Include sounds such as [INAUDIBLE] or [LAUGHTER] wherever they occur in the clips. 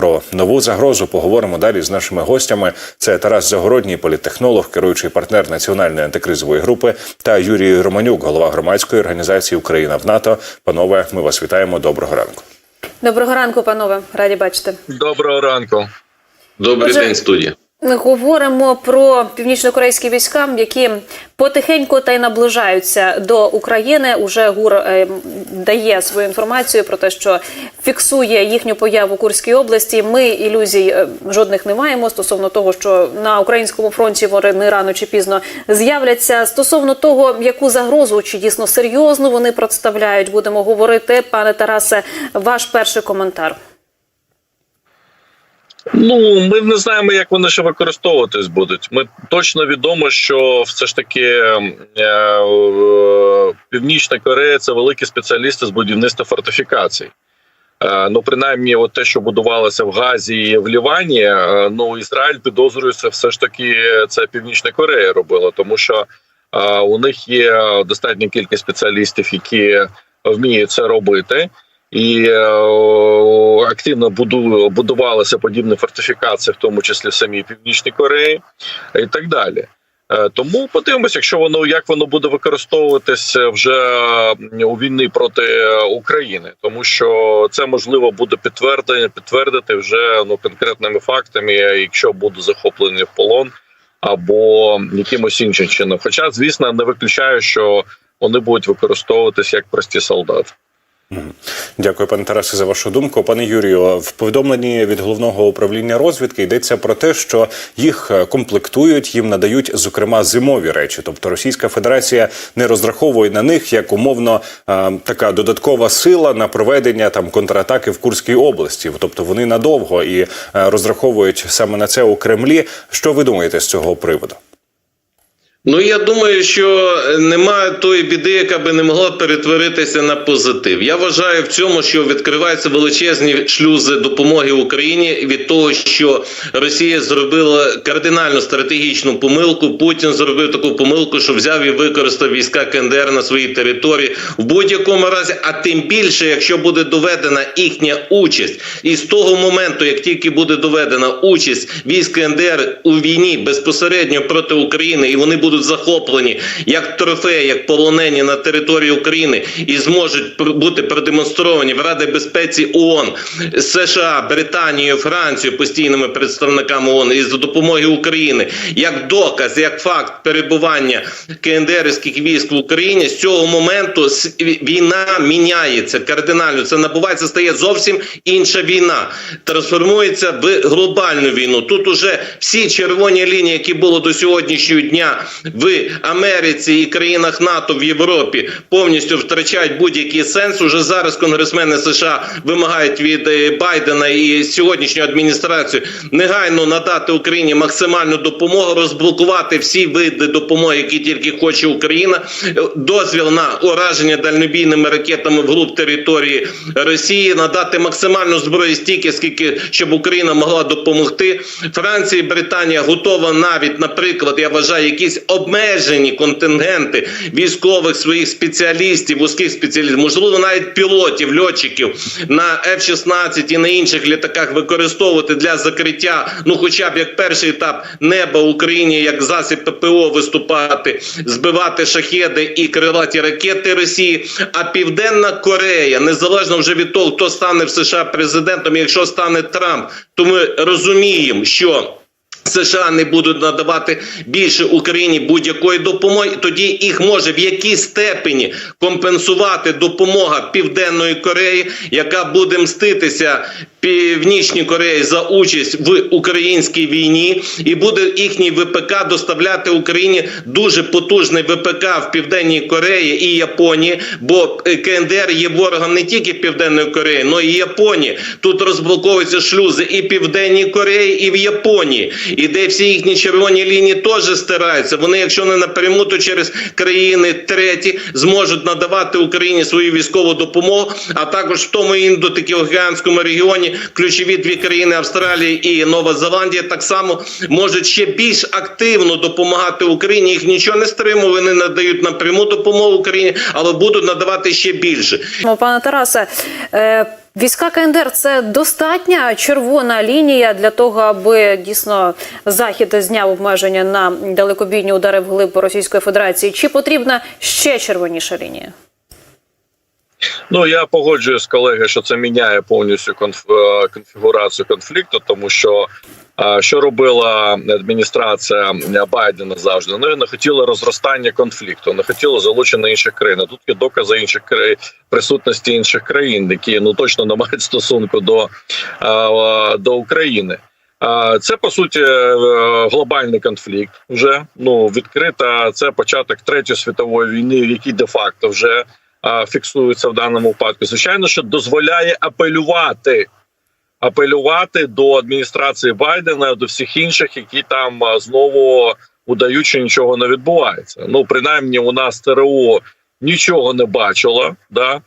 Про нову загрозу поговоримо далі з нашими гостями. Це Тарас Загородній, політтехнолог, керуючий партнер національної антикризової групи, та Юрій Романюк, голова громадської організації Україна в НАТО. Панове, ми вас вітаємо. Доброго ранку. Доброго ранку, панове. Раді бачити. Доброго ранку. Добрий Отже, день, студія. Говоримо про північно-корейські війська, які потихеньку та й наближаються до України. Уже ГУР е, дає свою інформацію про те, що фіксує їхню появу Курській області. Ми ілюзій е, жодних не маємо стосовно того, що на українському фронті вони рано чи пізно з'являться. Стосовно того, яку загрозу чи дійсно серйозно вони представляють, будемо говорити. Пане Тарасе, ваш перший коментар. Ну ми не знаємо, як вони ще використовуватись будуть. Ми точно відомо, що все ж таки е, е, Північна Корея це великі спеціалісти з будівництва фортифікацій. Е, ну, принаймні, от те, що будувалося в Газі і в Лівані, е, ну Ізраїль підозрюється, все ж таки це Північна Корея робила, тому що у них є достатня кількість спеціалістів, які вміють це робити. І е, активно буду, будувалися подібні фортифікації, в тому числі в самій Північній Кореї, і так далі. Е, Тому подивимося, якщо воно як воно буде використовуватися вже у війни проти України, тому що це можливо буде підтвердити, підтвердити вже ну конкретними фактами, якщо будуть захоплені в полон або якимось іншим чином. Хоча, звісно, не виключаю, що вони будуть використовуватися як прості солдати. Дякую, пане Тарасе, за вашу думку. Пане Юрію, в повідомленні від головного управління розвідки йдеться про те, що їх комплектують, їм надають зокрема зимові речі. Тобто Російська Федерація не розраховує на них як умовно е, така додаткова сила на проведення там контратаки в Курській області. Тобто вони надовго і е, розраховують саме на це у Кремлі. Що ви думаєте з цього приводу? Ну я думаю, що немає тої біди, яка би не могла перетворитися на позитив. Я вважаю в цьому, що відкриваються величезні шлюзи допомоги Україні від того, що Росія зробила кардинально стратегічну помилку. Путін зробив таку помилку, що взяв і використав війська КНДР на своїй території в будь-якому разі. А тим більше, якщо буде доведена їхня участь, і з того моменту, як тільки буде доведена участь військ КНДР у війні безпосередньо проти України, і вони будуть захоплені як трофеї, як полонені на території України і зможуть бути продемонстровані в Раді безпеці ООН, США, Британію, Францію постійними представниками ООН і за допомоги України, як доказ, як факт перебування КНДРівських військ в Україні, з цього моменту війна міняється кардинально. Це набувається, стає зовсім інша війна, трансформується в глобальну війну. Тут уже всі червоні лінії, які були до сьогоднішнього дня в Америці і країнах НАТО в Європі, повністю втрачають будь-який сенс. Уже зараз конгресмени США вимагають від е, Байдена і сьогоднішньої адміністрації негайно надати Україні максимальну допомогу, розблокувати всі види допомоги, які тільки хоче Україна. Е, Дозвіл на ураження дальнобійними ракетами вглуб території Росії, надати максимальну зброю стільки, скільки щоб Україна могла допомогти. Франція і Британія готова навіть, наприклад, я вважаю, якісь обмежені контингенти військових своїх спеціалістів, вузьких спеціалістів, можливо, навіть пілотів, льотчиків на F-16 і на інших літаках використовувати для закриття, ну хоча б як перший етап неба Україні, як засіб ППО виступати, збивати шахеди і крилаті ракети Росії. А Південна Корея, незалежно вже від того, хто стане в США президентом, якщо стане Трамп, то ми розуміємо, що. США не будуть надавати більше Україні будь-якої допомоги, тоді їх може в якій степені компенсувати допомога Південної Кореї, яка буде мститися Північній Кореї за участь в українській війні, і буде їхній ВПК доставляти Україні дуже потужний ВПК в Південній Кореї і Японії, бо е, КНДР є ворогом не тільки Південної Кореї, але і Японії. Тут розблоковуються шлюзи і Південній Кореї, і в Японії. І де всі їхні червоні лінії теж стираються. Вони, якщо не напряму, то через країни треті зможуть надавати Україні свою військову допомогу, а також в тому індотикіокеанському регіоні ключові дві країни Австралії і Нова Зеландія так само можуть ще більш активно допомагати Україні. Їх нічого не стримує, вони надають напряму допомогу Україні, але будуть надавати ще більше. Ну, Пане Тарасе, е, Війська КНДР це достатня червона лінія для того, аби дійсно захід зняв обмеження на далекобійні удари вглиб Російської Федерації. Чи потрібна ще червоніша лінія? Ну я погоджуюсь з колегою, що це міняє повністю конф... е, конфігурацію конфлікту, тому що е, що робила адміністрація Байдена завжди? Ну не хотіла розростання конфлікту, не хотіла залучення інших країн. Тут є докази інших країн присутності інших країн, які ну точно не мають стосунку до, е, до України. Це по суті глобальний конфлікт. Вже ну відкрита. Це початок третьої світової війни, який де факто вже а, фіксується в даному випадку. Звичайно, що дозволяє апелювати. Апелювати до адміністрації Байдена до всіх інших, які там знову удають, що нічого не відбувається. Ну принаймні, у нас ТРО нічого не бачило. Да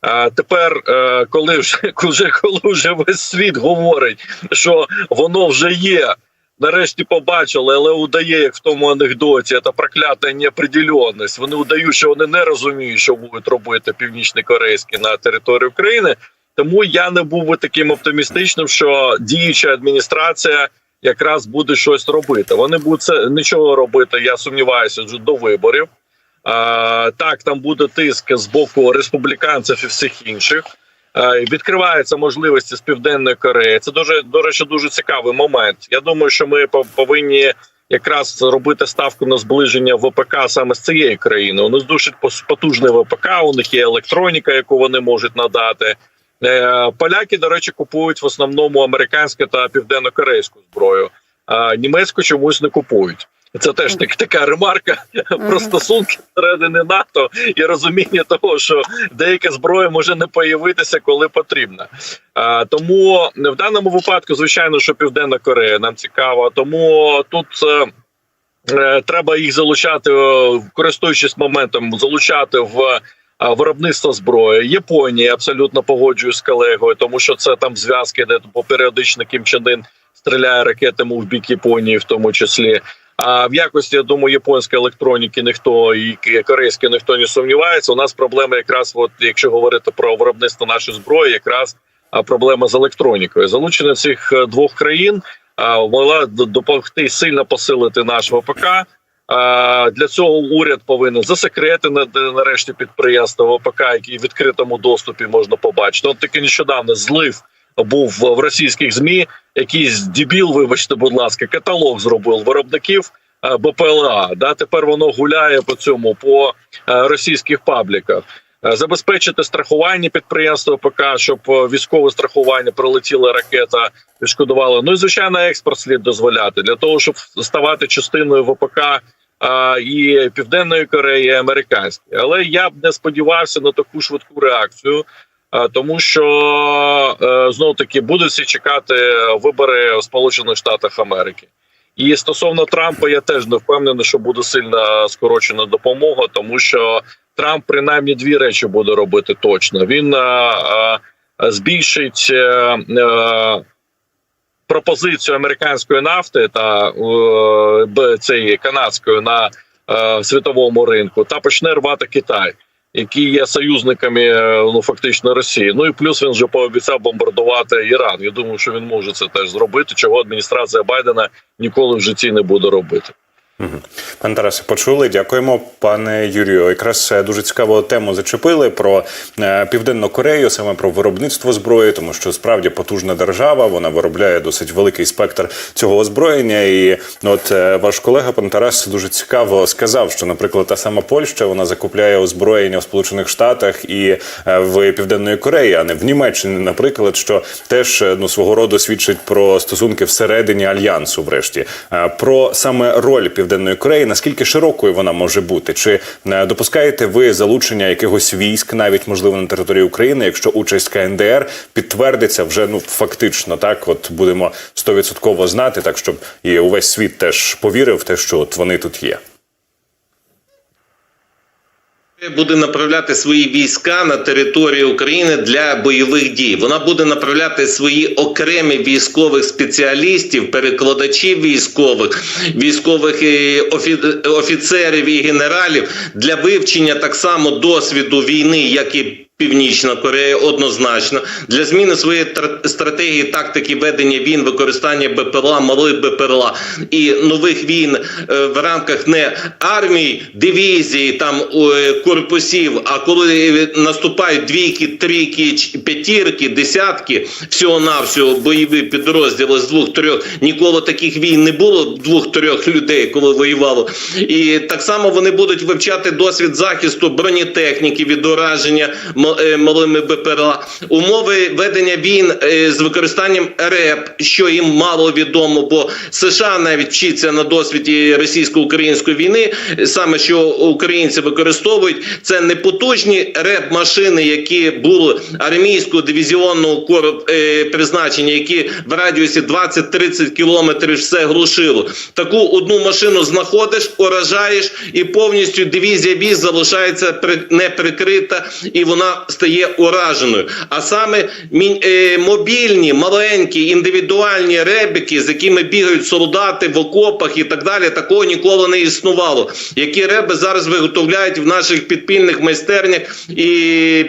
а тепер, е, [LAUGHS] коли вже коли вже весь світ говорить, що воно вже є. Нарешті побачили, але удає, як в тому анекдоті, це проклята неопределенність. Вони удають, що вони не розуміють, що будуть робити північні корейські на території України. Тому я не був би таким оптимістичним, що діюча адміністрація якраз буде щось робити. Вони будуть це нічого робити. Я сумніваюся вже до виборів. А, так, там буде тиск з боку республіканців і всіх інших. І відкриваються можливості з південної Кореї. Це дуже до речі, дуже цікавий момент. Я думаю, що ми пов- повинні якраз робити ставку на зближення ВПК саме з цієї країни. У них дуже потужний ВПК, у них є електроніка, яку вони можуть надати. Е, Поляки, до речі, купують в основному американську та південно-корейську зброю, а німецьку чомусь не купують. Це теж так, така ремарка про стосунки всередини НАТО і розуміння того, що деяка зброя може не появитися, коли потрібна. А, тому в даному випадку, звичайно, що Південна Корея нам цікава. Тому тут е, е, треба їх залучати, е, користуючись моментом, залучати в. Виробництво зброї Японія абсолютно погоджуюсь з колегою, тому що це там зв'язки, де по періодично Кім Чен Ын стріляє ракетами в бік Японії, в тому числі. А в якості я думаю, японської електроніки ніхто і корейської ніхто не сумнівається. У нас проблема якраз, от якщо говорити про виробництво нашої зброї, якраз проблема з електронікою. Залучення цих е, двох країн могла допомогти сильно посилити наш ВПК. Для цього уряд повинен засекрети нарешті підприємства ВПК, які в відкритому доступі можна побачити. От таки нещодавно злив був в російських змі. Якийсь дебіл, вибачте, будь ласка, каталог зробив виробників е, БПЛА. Да, тепер воно гуляє по цьому по е, російських пабліках. Е, Забезпечити страхування підприємства ПК, щоб військове страхування прилетіла ракета, відшкодувало. Ну і звичайно, експорт слід дозволяти для того, щоб ставати частиною ВПК а, і Південної Кореї, і американської. Але я б не сподівався на таку швидку реакцію. А, Тому що е, знову таки будуть чекати вибори в Сполучених Штатах Америки. І стосовно Трампа, я теж не впевнений, що буде сильно скорочена допомога, тому що Трамп принаймні дві речі буде робити точно. Він е, е, збільшить е, е, пропозицію американської нафти та е, б- цієї канадської на е, світовому ринку та почне рвати Китай. Які є союзниками е, ну фактично Росії. Ну і плюс він вже пообіцяв бомбардувати Іран. Я думаю, що він може це теж зробити, чого адміністрація Байдена ніколи в житті не буде робити. Пане Тарасе, почули. Дякуємо, пане Юрію. Якраз е, дуже цікаву тему зачепили про е, південну Корею, саме про виробництво зброї, тому що справді потужна держава. Вона виробляє досить великий спектр цього озброєння. І ну, от е, ваш колега пан Тарас дуже цікаво сказав, що, наприклад, та сама Польща вона закупляє озброєння в Сполучених Штатах і в Південної Кореї, а не в Німеччині, наприклад, що теж ну свого роду свідчить про стосунки всередині альянсу. Врешті про саме роль Південної Кореї, наскільки широкою вона може бути? Чи е, допускаєте ви залучення якихось військ, навіть можливо на території України, якщо участь КНДР підтвердиться вже ну фактично, так от будемо стовідсотково знати, так щоб і увесь світ теж повірив в те, що от вони тут є. Буде направляти свої війська на територію України для бойових дій. Вона буде направляти свої окремі військових спеціалістів, перекладачів військових, військових і офіцерів і генералів для вивчення так само досвіду війни, як і Північна Корея однозначно для зміни своєї тр- стратегії тактики ведення війн, використання БПЛА, малих БПЛА і нових війн е, в рамках не армії, дивізії, там е, корпусів. А коли наступають двійки, трійки, п'ятірки, десятки, всього навсього бойові підрозділи з двох-трьох ніколи таких війн не було двох-трьох людей, коли воювало. І так само вони будуть вивчати досвід захисту бронетехніки від ураження е, малими БПЛА, умови ведення війн е, з використанням РЕП, що їм мало відомо, бо США навіть вчиться на досвіді російсько-української війни, саме що українці використовують, це не потужні РЕП-машини, які були армійського дивізіонного кору е, призначення, які в радіусі 20-30 кілометрів все глушило. Таку одну машину знаходиш, уражаєш, і повністю дивізія військ залишається при- не і вона стає ураженою. А саме е, мобільні, маленькі, індивідуальні ребики, з якими бігають солдати в окопах і так далі, такого ніколи не існувало. Які реби зараз виготовляють в наших підпільних майстернях і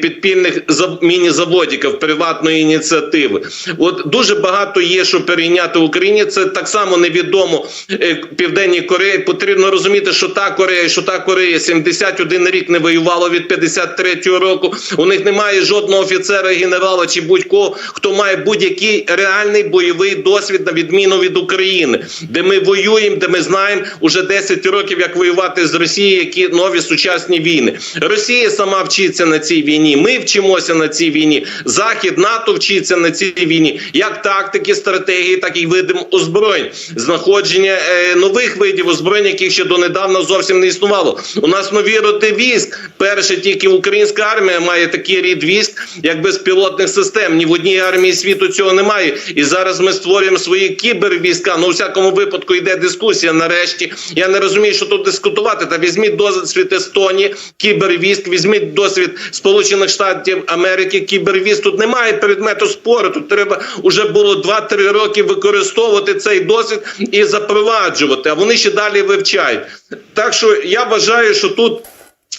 підпільних зав- міні-заводиків приватної ініціативи. От дуже багато є, що перейняти в Україні. Це так само невідомо е, Південній Кореї. Потрібно розуміти, що та Корея, що та Корея 71 рік не воювала від 53-го року. У них немає жодного офіцера, генерала чи будь-кого, хто має будь-який реальний бойовий досвід на відміну від України, де ми воюємо, де ми знаємо уже 10 років, як воювати з Росією, які нові сучасні війни. Росія сама вчиться на цій війні. Ми вчимося на цій війні. Захід НАТО вчиться на цій війні, як тактики, стратегії, так і видим озброєнь, знаходження е, нових видів озброєнь, яких ще донедавна зовсім не існувало. У нас нові роди військ. Перше тільки українська армія має такий рід військ, як безпілотних систем. Ні в одній армії світу цього немає. І зараз ми створюємо свої кібервійська. Ну, у всякому випадку йде дискусія. Нарешті я не розумію, що тут дискутувати. Та візьміть досвід Естонії, кібервійськ, візьміть досвід Сполучених Штатів Америки, кібервійськ. Тут немає предмету спору. Тут треба уже було 2-3 роки використовувати цей досвід і запроваджувати. А вони ще далі вивчають. Так що я вважаю, що тут.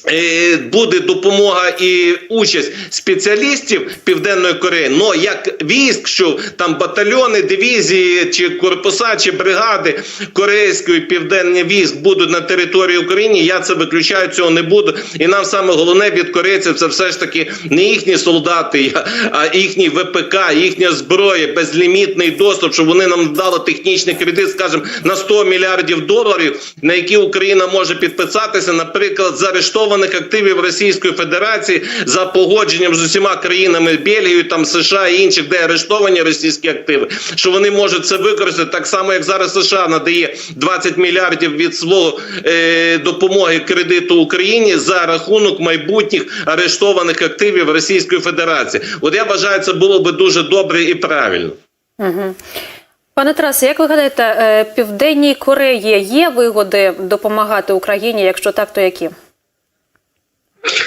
Е, Буде допомога і участь спеціалістів Південної Кореї, но як військ, що там батальйони, дивізії, чи корпуса, чи бригади корейської південних військ будуть на території України. Я це виключаю, цього не буду. І нам саме головне від корейців це все ж таки не їхні солдати, а їхні ВПК, їхня зброя, безлімітний доступ, щоб вони нам дали технічний кредит, скажімо, на 100 мільярдів доларів, на які Україна може підписатися, наприклад, з арештованих активів Російської Федерації за погодженням з усіма країнами Бельгією, там США і інших, де арештовані російські активи, що вони можуть це використати так само, як зараз США надає 20 мільярдів від свого е, допомоги кредиту Україні за рахунок майбутніх арештованих активів Російської Федерації. От я вважаю, це було би дуже добре і правильно. Пане Тарасе, як ви гадаєте, е, Південній Кореї є вигоди допомагати Україні? Якщо так, то які?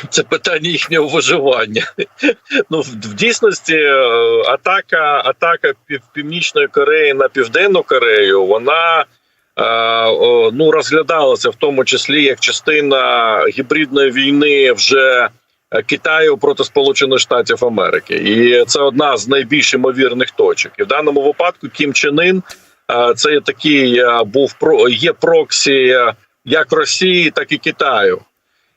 Це питання їхнього виживання. [LAUGHS] Ну в, дійсності е, атака, атака пів, Північної Кореї на Південну Корею, вона е, ну розглядалася в тому числі як частина гібридної війни вже е, Китаю проти Сполучених Штатів Америки, і це одна з найбільш ймовірних точок. І в даному випадку Кім Чен Ін це такий був про є проксі як Росії, так і Китаю.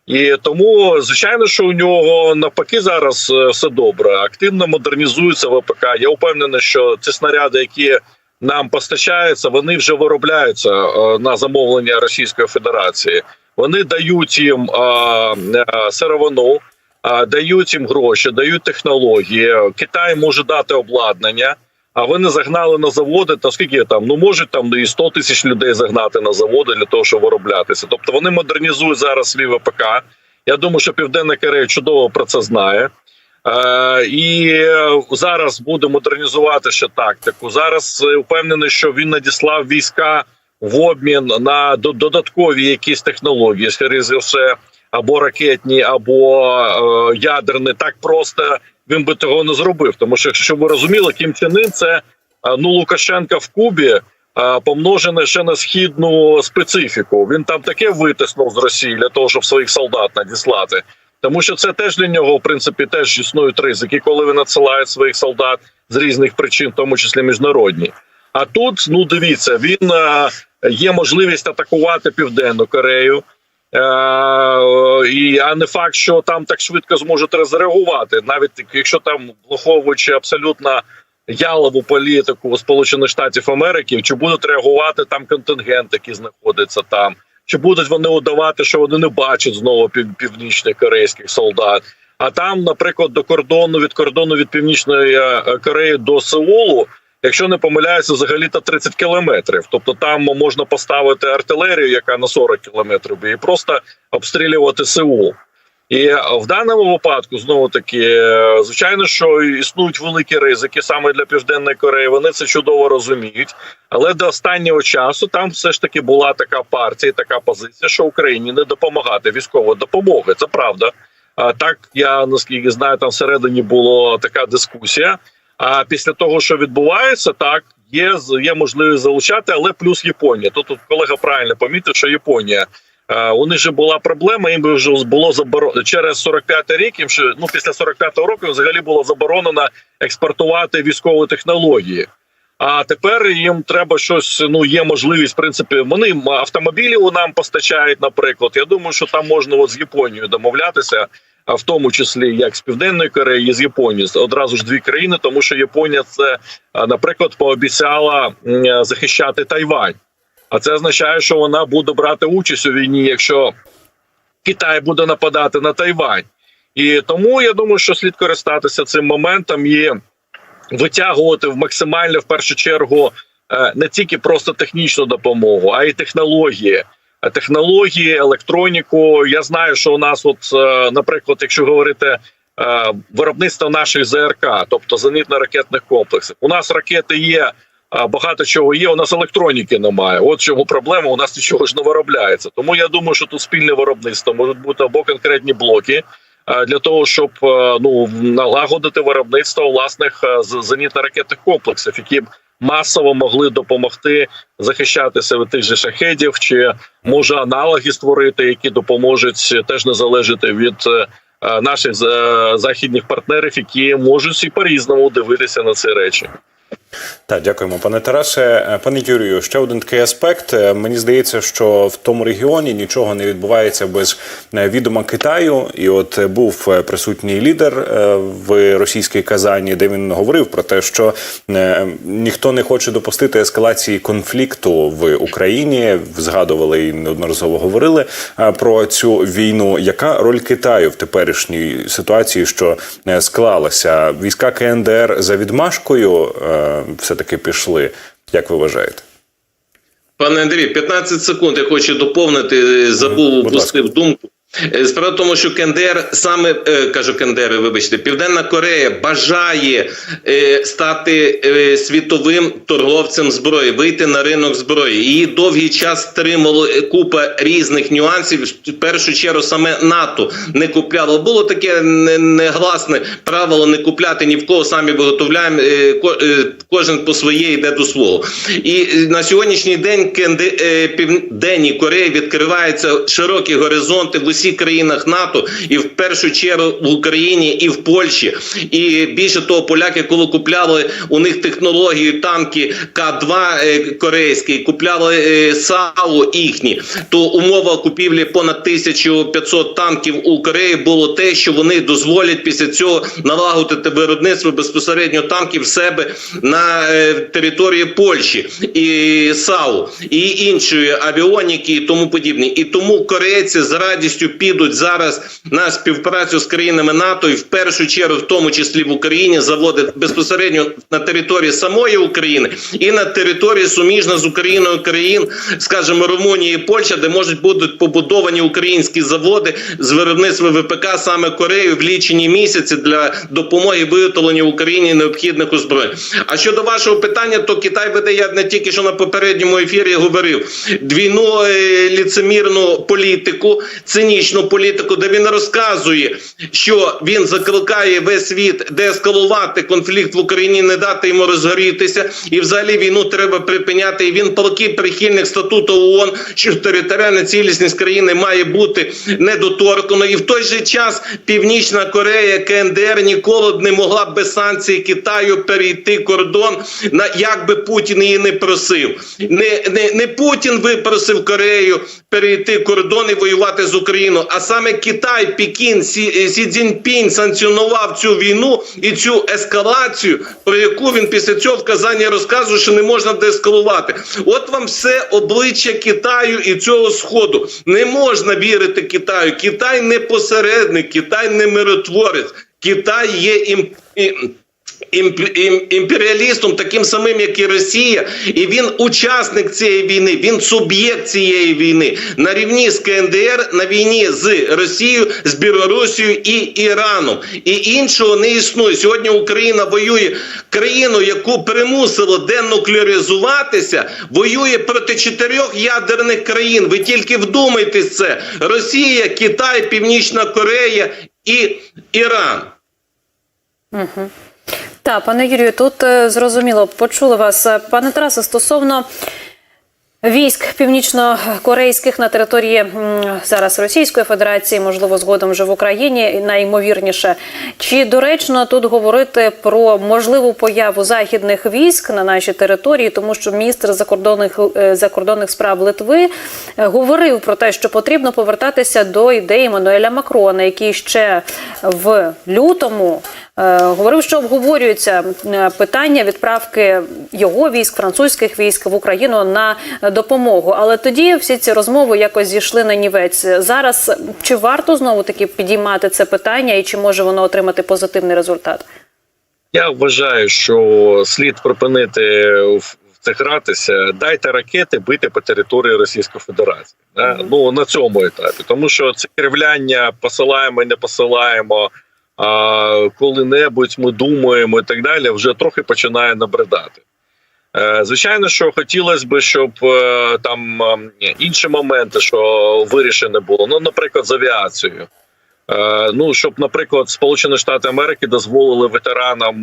І тому, звичайно, що у нього навпаки зараз е, все добре. Активно модернізується ВПК. Я впевнений, що ці снаряди, які нам постачаються, вони вже виробляються е, на замовлення Російської Федерації. Вони дають їм е, сировину, дають їм гроші, дають технології. Китай може дати обладнання. А вони загнали на заводи, та скільки там ну можуть там і 100 тисяч людей загнати на заводи для того, щоб вироблятися. Тобто вони модернізують зараз свій ВПК. Я думаю, що Південна Корея чудово про це знає. Е, і зараз буде модернізувати ще тактику. Зараз е, впевнений, що він надіслав війська в обмін на додаткові якісь технології, скоріше все, або ракетні, або е, ядерні. Так просто він би того не зробив. Тому що, якщо ви розуміли, Кім Чен Ын – це е, ну Лукашенка в Кубі. е, Помножене ще на східну специфіку. Він там таке витиснув з Росії для того, щоб своїх солдат надіслати. Тому що це теж для нього, в принципі, теж існують ризики, коли він надсилає своїх солдат з різних причин, в тому числі міжнародні. А тут, ну дивіться, він е, є можливість атакувати Південну Корею. Е, і а не факт, що там так швидко зможуть розреагувати, навіть якщо там враховуючи абсолютно ялову політику Сполучених Штатів Америки, чи будуть реагувати там контингент, який знаходиться там, чи будуть вони удавати, що вони не бачать знову пів, північних корейських солдат. А там, наприклад, до кордону від кордону від північної е, Кореї до Сеулу, якщо не помиляюся, взагалі то 30 кілометрів. Тобто там можна поставити артилерію, яка на 40 кілометрів, і просто обстрілювати Сеул. І в даному випадку знову таки, звичайно, що існують великі ризики саме для південної Кореї. Вони це чудово розуміють. Але до останнього часу там все ж таки була така партія, така позиція, що Україні не допомагати військової допомоги. Це правда. А так я наскільки знаю, там всередині була така дискусія. А після того, що відбувається, так є є можливість залучати, але плюс Японія. Тут, тут колега правильно помітив, що Японія. е, У них же була проблема, їм вже було заборонено через 45 рік. Їм ще ну після 45-го року взагалі було заборонено експортувати військові технології. А тепер їм треба щось. Ну є можливість, в принципі, вони автомобілі у нам постачають. Наприклад, я думаю, що там можна от з Японією домовлятися, в тому числі як з південної Кореї, з Японії одразу ж дві країни, тому що Японія це, наприклад, пообіцяла захищати Тайвань. А це означає, що вона буде брати участь у війні, якщо Китай буде нападати на Тайвань. І тому я думаю, що слід користатися цим моментом і витягувати в максимально в першу чергу е, не тільки просто технічну допомогу, а й технології. Е, Технології, електроніку. Я знаю, що у нас, от, е, наприклад, якщо говорити е, виробництво наших ЗРК, тобто зенітно-ракетних комплексів, у нас ракети є. Багато чого є, у нас електроніки немає. От чому проблема. У нас нічого ж не виробляється. Тому я думаю, що тут спільне виробництво можуть бути або конкретні блоки е, для того, щоб е, ну налагодити виробництво власних е, зенітно-ракетних комплексів, які масово могли допомогти захищатися від тих же шахедів, чи може аналоги створити, які допоможуть теж не залежати від е, наших е, західних партнерів, які можуть і по різному дивитися на ці речі. Так, дякуємо, пане Тарасе. Е, Пане Юрію, ще один такий аспект. Е, Мені здається, що в тому регіоні нічого не відбувається без е, відома Китаю. І от був присутній лідер в російській Казані, де він говорив про те, що ніхто не хоче допустити ескалації конфлікту в Україні. Згадували і неодноразово говорили про цю війну. Яка роль Китаю в теперішній ситуації, що склалася? Війська КНДР за відмашкою е, все-таки пішли. Як ви вважаєте? Пане Андрій, 15 секунд. Я хочу доповнити. Забув, упустив думку. Е, Справа в тому, що КНДР саме е, кажу КНДР, вибачте, Південна Корея бажає е, стати світовим торговцем зброї, вийти на ринок зброї. Її довгий час стримало купа різних нюансів. В першу чергу саме НАТО не купляло. Було таке негласне правило не купляти ні в кого самі виготовляємо. ко- Кожен по своє йде до свого. І на сьогоднішній день Південній Кореї відкриваються широкі горизонти в усіх країнах НАТО, і в першу чергу в Україні і в Польщі. І більше того, поляки, коли купляли у них технологію танки К2 е, корейські, купляли е, САУ їхні, то умова купівлі понад 1500 танків у Кореї було те, що вони дозволять після цього налагодити виробництво безпосередньо танків в себе на е, території Польщі і САУ і іншої авіоніки і тому подібне. І тому корейці з радістю підуть зараз на співпрацю з країнами НАТО і в першу чергу, в тому числі в Україні, заводи безпосередньо на території самої України і на території суміжно з Україною країн, скажімо, Румунії і Польща, де можуть бути побудовані українські заводи з виробництва ВПК саме Кореєю в лічені місяці для допомоги виготовлення Україні необхідних озброєнь. А щодо вашого питання, то Китай веде, я не тільки що на попередньому ефірі говорив, двійну е, ліцемірну політику, цинічну політику, де він розказує, що він закликає весь світ деескалувати конфлікт в Україні, не дати йому розгорітися, і взагалі війну треба припиняти. І він палкий прихильник статуту ООН, що територіальна цілісність країни має бути недоторканою. І в той же час Північна Корея, КНДР ніколи б не могла без санкцій Китаю перейти кордон, на як би Путін її не просив. Не, не, не Путін випросив Корею перейти кордон і воювати з Україною, а саме Китай, Пекін, Сі, Сі Цзіньпінь санкціонував цю війну і цю ескалацію, про яку він після цього в Казані розказує, що не можна деескалувати. От вам все обличчя Китаю і цього сходу. Не можна вірити Китаю. Китай не посередник, Китай не миротворець. Китай є ім. ім- імп- ім- імперіалістом, таким самим, як і Росія, і він учасник цієї війни, він суб'єкт цієї війни на рівні з КНДР, на війні з Росією, з Білорусією і Іраном. І іншого не існує. Сьогодні Україна воює країну, яку примусило денуклеаризуватися, воює проти чотирьох ядерних країн. Ви тільки вдумайтесь це: Росія, Китай, Північна Корея і Іран. Так, пане Юрію, тут е, зрозуміло, почули вас. Е, Пане Тарасе, стосовно військ північно-корейських на території зараз Російської Федерації, можливо, згодом вже в Україні, найімовірніше. Чи доречно тут говорити про можливу появу західних військ на нашій території, тому що міністр закордонних е, закордонних справ Литви говорив про те, що потрібно повертатися до ідеї Мануеля Макрона, який ще в лютому. Е, Говорив, що обговорюється е, питання відправки його військ, французьких військ в Україну на допомогу. Але тоді всі ці розмови якось зійшли на нівець. Зараз чи варто знову таки підіймати це питання, і чи може воно отримати позитивний результат? Я вважаю, що слід припинити в це гратися. Дайте ракети бити по території Російської Федерації. Да? Ну на цьому етапі, тому що це кривляння посилаємо і не посилаємо. А коли-небудь ми думаємо і так далі, вже трохи починає набридати. Е, Звичайно, що хотілося б, щоб е, там е, інші моменти, що вирішені було. Ну, наприклад, з авіацією. Е, Ну, щоб, наприклад, Сполучені Штати Америки дозволили ветеранам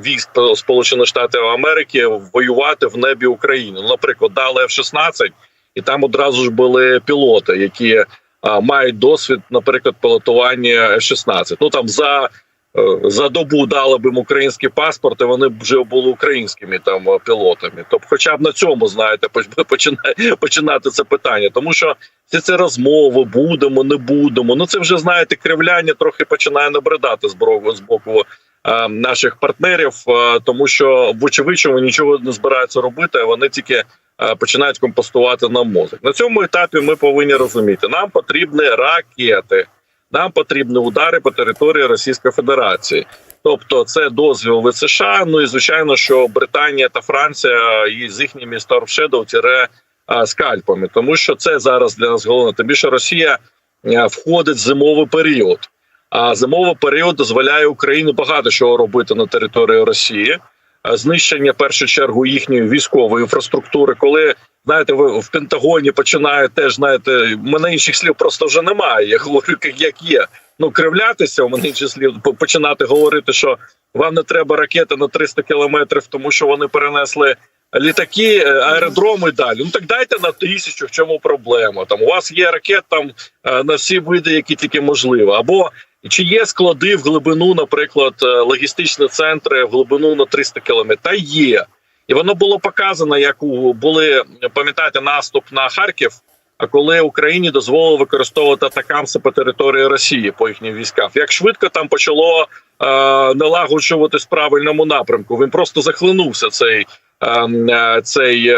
військ Сполучених Штатів Америки воювати в небі України. Наприклад, дали F-16, і там одразу ж були пілоти, які мають досвід, наприклад, пілотування F-16. Ну там за е, за добу дали б їм український паспорт, і вони б вже були українськими там е, пілотами. Тобто, хоча б на цьому знаєте, поч- [LAUGHS] починає починати це питання, тому що всі ці розмови будемо, не будемо. Ну це вже знаєте, кривляння трохи починає набридати з боку е, наших партнерів, тому що вочевидь, вони нічого не збираються робити. а Вони тільки починають компостувати нам мозок. На цьому етапі ми повинні розуміти, нам потрібні ракети. Нам потрібні удари по території Російської Федерації. Тобто, це дозвіл від США. Ну і звичайно, що Британія та Франція і з їхніми Storm Shadow тире скальпами, тому що це зараз для нас головне. Тим більше Росія входить в зимовий період. А зимовий період дозволяє Україні багато чого робити на території Росії. А, Знищення в першу чергу їхньої військової інфраструктури, коли знаєте, ви в Пентагоні починає теж знаєте, мене інших слів просто вже немає. Я говорю, як- є. Ну кривлятися, у мене інших слів починати говорити, що вам не треба ракети на 300 кілометрів, тому що вони перенесли літаки, е, аеродроми далі. Ну так дайте на тисячу. В чому проблема? Там у вас є ракет там е, на всі види, які тільки можливо, або чи є склади в глибину, наприклад, е, логістичні центри в глибину на 300 кілометрів? Та є. І воно було показано, як у були пам'ятаєте наступ на Харків. А коли Україні дозволили використовувати атакамси по території Росії по їхнім військам, як швидко там почало е, налагоджуватись в правильному напрямку? Він просто захлинувся цей. ем, е, Цей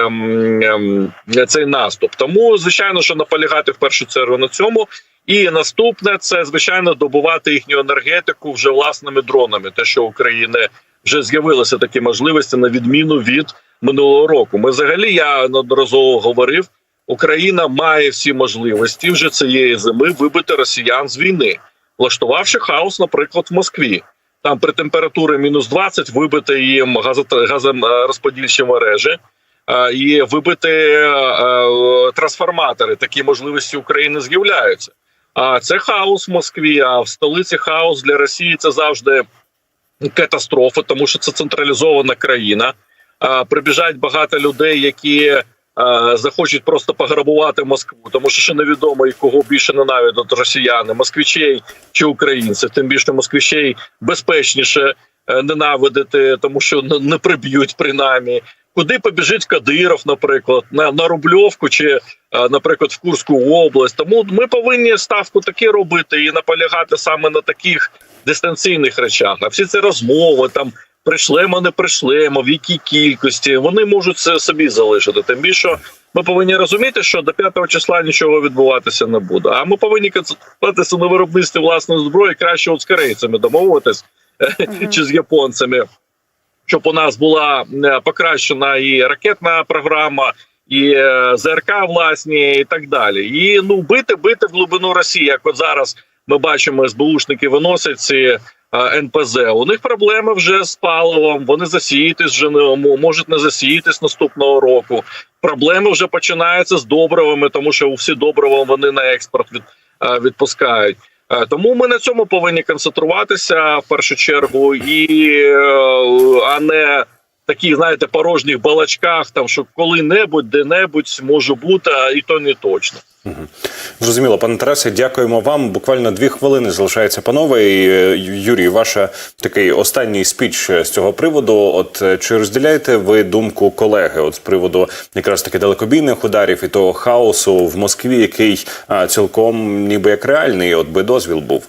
цей наступ, тому звичайно, що наполягати в першу чергу на цьому, і наступне це звичайно добувати їхню енергетику вже власними дронами. Те, що України вже з'явилися такі можливості на відміну від минулого року. Ми взагалі я неодноразово говорив. Україна має всі можливості вже цієї зими вибити росіян з війни, влаштувавши хаос, наприклад, в Москві. Там при температурі мінус 20 вибити їм газорозподільчі мережі, е, і вибити е, е, трансформатори. Такі можливості України з'являються. А це хаос в Москві. А в столиці хаос для Росії це завжди катастрофа, тому що це централізована країна. А, Прибіжать багато людей, які а, захочуть просто пограбувати Москву, тому що ще невідомо і кого більше ненавидять росіяни, москвичей чи українців. Тим більше москвичей безпечніше е, ненавидити, тому що не- не приб'ють принаймні. Куди побіжить Кадиров, наприклад, на, на Рубльовку чи, е, наприклад, в Курську область. Тому ми повинні ставку таки робити і наполягати саме на таких дистанційних речах. А всі ці розмови там прийшлемо, не прийшлемо, в якій кількості вони можуть це собі залишити. Тим більше ми повинні розуміти, що до 5 числа нічого відбуватися не буде. А ми повинні концентруватися на виробництві власної зброї краще от з корейцями домовитись [LAUGHS] чи з японцями щоб у нас була покращена і ракетна програма, і е, ЗРК власні, і так далі. І ну бити, бити в глибину Росії, як от зараз ми бачимо, СБУшники виносять ці е, НПЗ. У них проблеми вже з паливом. Вони засіятись вже не можуть не засіятись наступного року. Проблеми вже починаються з добривами, тому що всі добрива вони на експорт від, е, відпускають. Е, Тому ми на цьому повинні концентруватися в першу чергу, і е, а не такі, знаєте, порожніх балачках, там що коли-небудь, де-небудь може бути, а і то не точно. Зрозуміло, пане Тарасе, дякуємо вам. Буквально дві хвилини залишається, панове. І, е, Юрій, ваша такий останній спіч з цього приводу. От е, чи розділяєте ви думку колеги? От з приводу якраз таки далекобійних ударів і того хаосу в Москві, який а, цілком ніби як реальний, от би дозвіл був.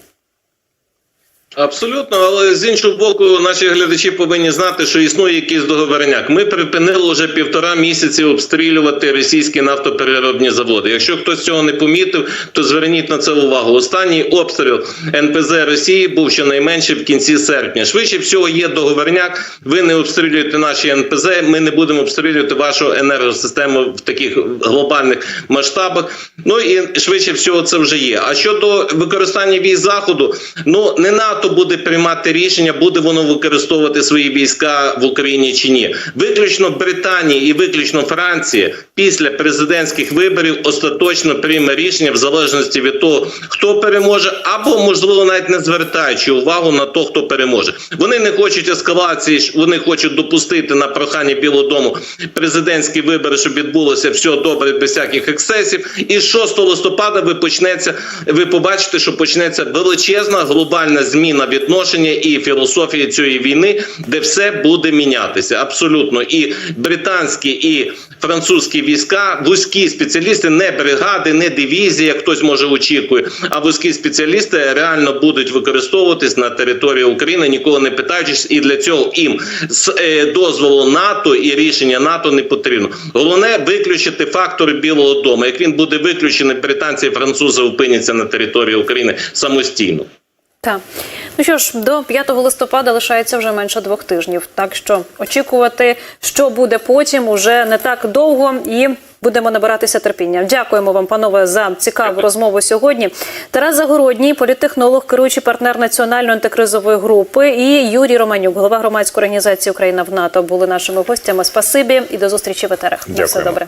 Абсолютно, але з іншого боку, наші глядачі повинні знати, що існує якийсь договорняк. Ми припинили вже півтора місяці обстрілювати російські нафтопереробні заводи. Якщо хтось цього не помітив, то зверніть на це увагу. Останній обстріл НПЗ Росії був щонайменше в кінці серпня. Швидше всього є договорняк. Ви не обстрілюєте наші НПЗ. Ми не будемо обстрілювати вашу енергосистему в таких глобальних масштабах. Ну і швидше всього це вже є. А щодо використання військ заходу, ну не НАТО буде приймати рішення, буде воно використовувати свої війська в Україні чи ні. Виключно Британія і виключно Франція після президентських виборів остаточно прийме рішення в залежності від того, хто переможе, або можливо навіть не звертаючи увагу на то, хто переможе. Вони не хочуть ескалації, вони хочуть допустити на прохання Білого Дому президентські вибори, щоб відбулося все добре без всяких ексцесів. І з 6 листопада ви почнеться. Ви побачите, що почнеться величезна глобальна зміна відношення і філософії цієї війни, де все буде мінятися. Абсолютно, і британські і французькі війська, вузькі спеціалісти, не бригади, не дивізії, як хтось може очікує, а вузькі спеціалісти реально будуть використовуватись на території України, ніколи не питаючись, і для цього їм з е, дозволу НАТО і рішення НАТО не потрібно. Головне виключити фактори Білого Дому. Як він буде виключений, британці і французи опиняться на території України самостійно. Так. Ну що ж, до 5 листопада лишається вже менше двох тижнів. Так що очікувати, що буде потім, уже не так довго і. Будемо набиратися терпіння. Дякуємо вам, панове, за цікаву розмову сьогодні. Тарас Загородній, політтехнолог, керуючий партнер національної антикризової групи, і Юрій Романюк, голова громадської організації Україна в НАТО, були нашими гостями. Спасибі і до зустрічі в етерах. На все добре.